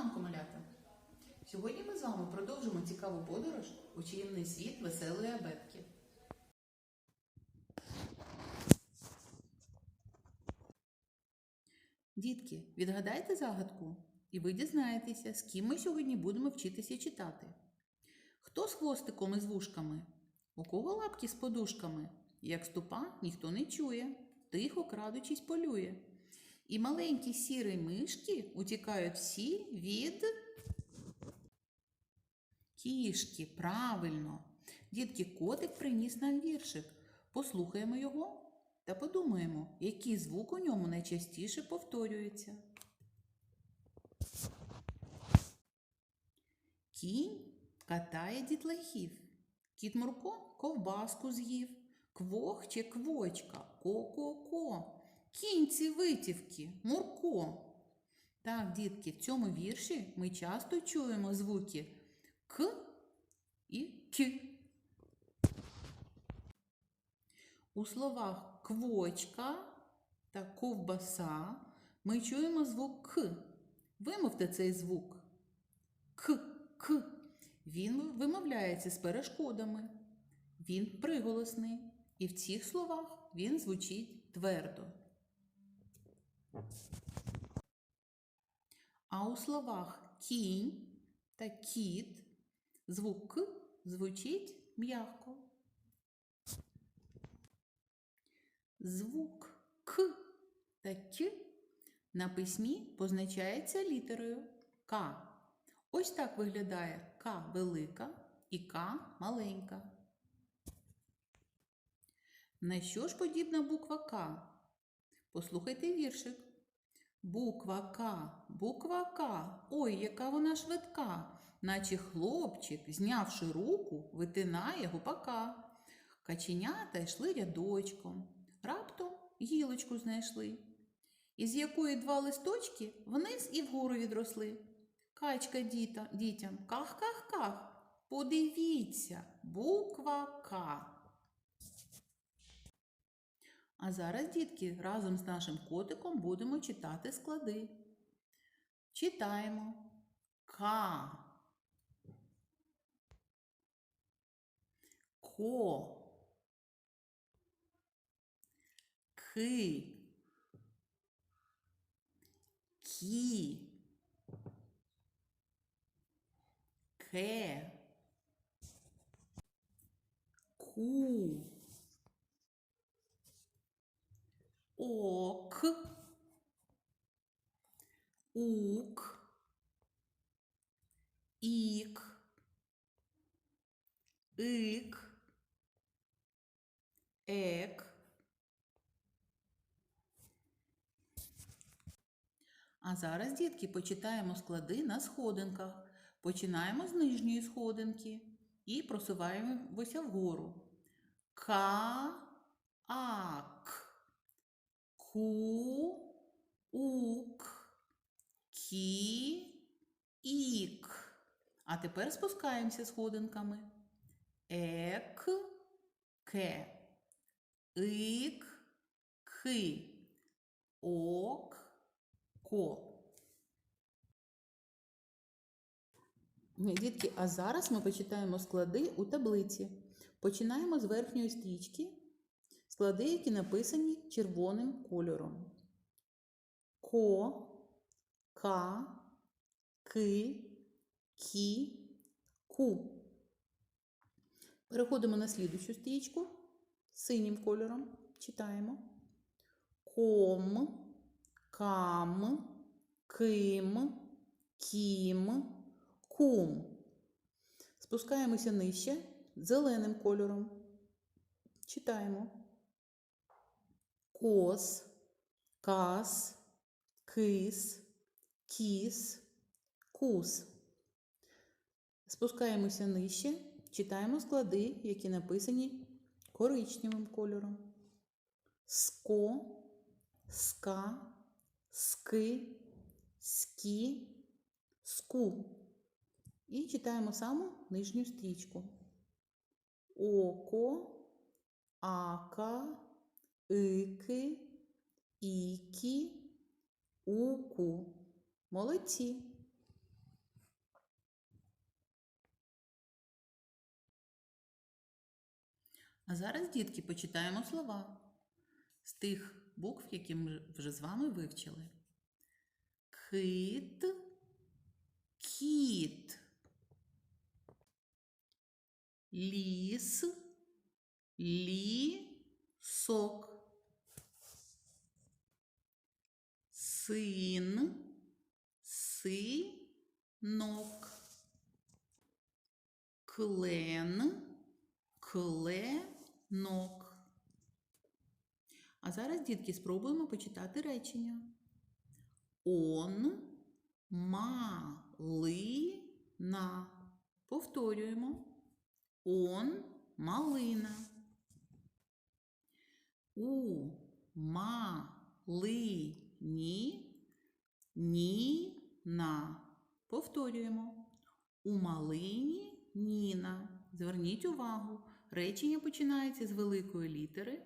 ранку, малята! Сьогодні ми з вами продовжимо цікаву подорож у чарівний світ веселої абетки. Дітки, відгадайте загадку, і ви дізнаєтеся, з ким ми сьогодні будемо вчитися читати. Хто з хвостиком і з вушками? У кого лапки з подушками? Як ступа, ніхто не чує, тихо крадучись полює. І маленькі сірі мишки утікають всі від кішки. Правильно. Дітки, котик приніс нам віршик. Послухаємо його та подумаємо, який звук у ньому найчастіше повторюється. Кінь катає дітлахів. Кіт Мурко ковбаску з'їв. Квохче квочка, ко-ко-ко. Кінці витівки, Мурко. Так, дітки, в цьому вірші ми часто чуємо звуки К і К. У словах квочка та ковбаса ми чуємо звук К. Вимовте цей звук. К, К. Він вимовляється з перешкодами. Він приголосний. І в цих словах він звучить твердо. А у словах кінь та кіт звук К звучить м'яко. Звук К та К на письмі позначається літерою К. Ось так виглядає К велика і К маленька. На що ж подібна буква К? Послухайте віршик. Буква К, буква К. Ой, яка вона швидка, наче хлопчик, знявши руку, витинає гупака. Каченята йшли рядочком, раптом гілочку знайшли, із якої два листочки вниз і вгору відросли. Качка діта, дітям ках-ках-ках. Подивіться, буква К. А зараз, дітки, разом з нашим котиком будемо читати склади. Читаємо К. Ко. Ки. Кі. Ке. Ку. Ок. Ук. Ік. Ик. Ек. А зараз, дітки, почитаємо склади на сходинках. Починаємо з нижньої сходинки і просуваємося вгору. Ка. Ку, ук, кі, ік. А тепер спускаємося сходинками. Ек, ке, ик, ки, ок, ко. Дітки, а зараз ми почитаємо склади у таблиці. Починаємо з верхньої стрічки. Склади, які написані червоним кольором. Ко, ка, ки, кі, ку. Переходимо на слідущу стрічку синім кольором. Читаємо. Ком, кам, ким, кім, кум. Спускаємося нижче зеленим кольором. Читаємо кос, кас, кис, кіс, кус. Спускаємося нижче, читаємо склади, які написані коричневим кольором. Ско, ска, ски, скі, ску. І читаємо саму нижню стрічку. Око, ака, ики, ікі, уку. Молодці. А зараз, дітки, почитаємо слова з тих букв, які ми вже з вами вивчили. Кит, кіт. Ліс, лісок. Син, синок, клен, кленок. А зараз, дітки, спробуємо почитати речення. Он малина. Повторюємо. Он малина. У малині Ніна. Повторюємо. У малині Ніна. Зверніть увагу, речення починається з великої літери,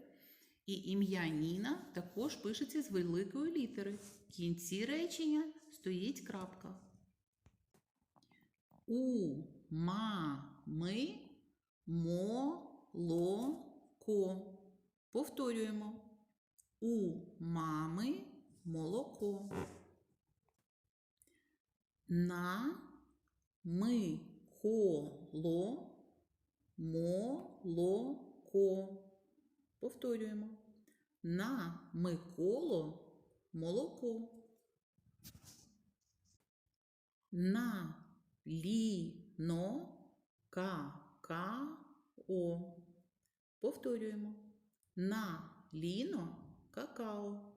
і ім'я Ніна також пишеться з великої літери. В кінці речення стоїть крапка. У мами молоко. Повторюємо. У мами молоко. На ми Миколо молоко. Повторюємо. На Миколо молоко. На ліно какао. Повторюємо. На ліно какао.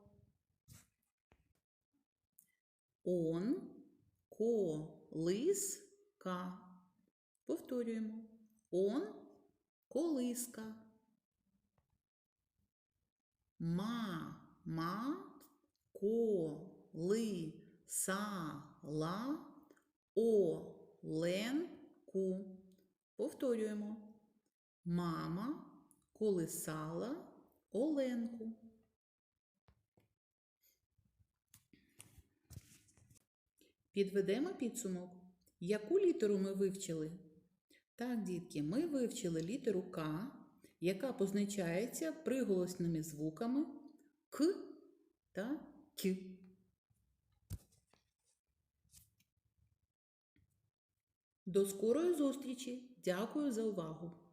Он колиска. Повторюємо. Он колиска. Мама колисала оленку. Повторюємо. Мама колисала оленку. Підведемо підсумок. Яку літеру ми вивчили? Так, дітки, ми вивчили літеру К, яка позначається приголосними звуками К та К. До скорої зустрічі! Дякую за увагу!